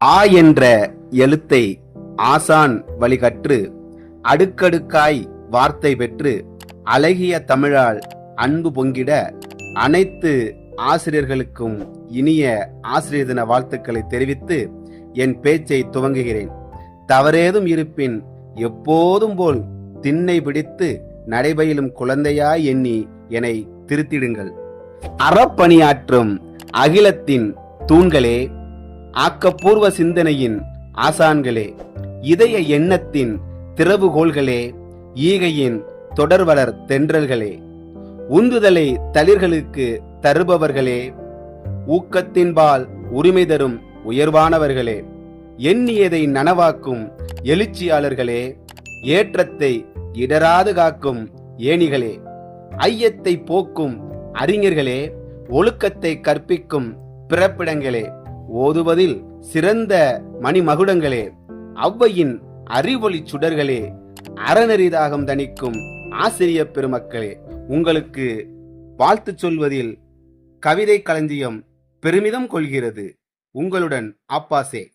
ஆ என்ற எழுத்தை ஆசான் வழிகற்று அடுக்கடுக்காய் வார்த்தை பெற்று அழகிய தமிழால் அன்பு பொங்கிட அனைத்து ஆசிரியர்களுக்கும் இனிய ஆசிரியர் தின வாழ்த்துக்களை தெரிவித்து என் பேச்சை துவங்குகிறேன். தவறேதும் இருப்பின் எப்போதும் போல் திண்ணை பிடித்து நடைபயிலும் குழந்தையாய் எண்ணி என்னை திருத்திடுங்கள். அறப்பணியாற்றும் அகிலத்தின் தூண்களே ஆக்கப்பூர்வ சிந்தனையின் ஆசான்களே இதய எண்ணத்தின் திறவுகோள்களே ஈகையின் தொடர்வளர் தென்றல்களே உந்துதலை தளிர்களுக்கு தருபவர்களே ஊக்கத்தின்பால் உரிமை தரும் உயர்வானவர்களே எண்ணியதை நனவாக்கும் எழுச்சியாளர்களே ஏற்றத்தை இடராது காக்கும் ஏணிகளே ஐயத்தை போக்கும் அறிஞர்களே ஒழுக்கத்தை கற்பிக்கும் பிறப்பிடங்களே ஓதுவதில் சிறந்த மணிமகுடங்களே ஔவையின் அறிவொளி சுடர்களே அறநெறிதாகம் தணிக்கும் ஆசிரிய பெருமக்களே உங்களுக்கு வாழ்த்து சொல்வதில் கவிதை களஞ்சியம் பெருமிதம் கொள்கிறது. உங்களுடன் ஆப்பாசே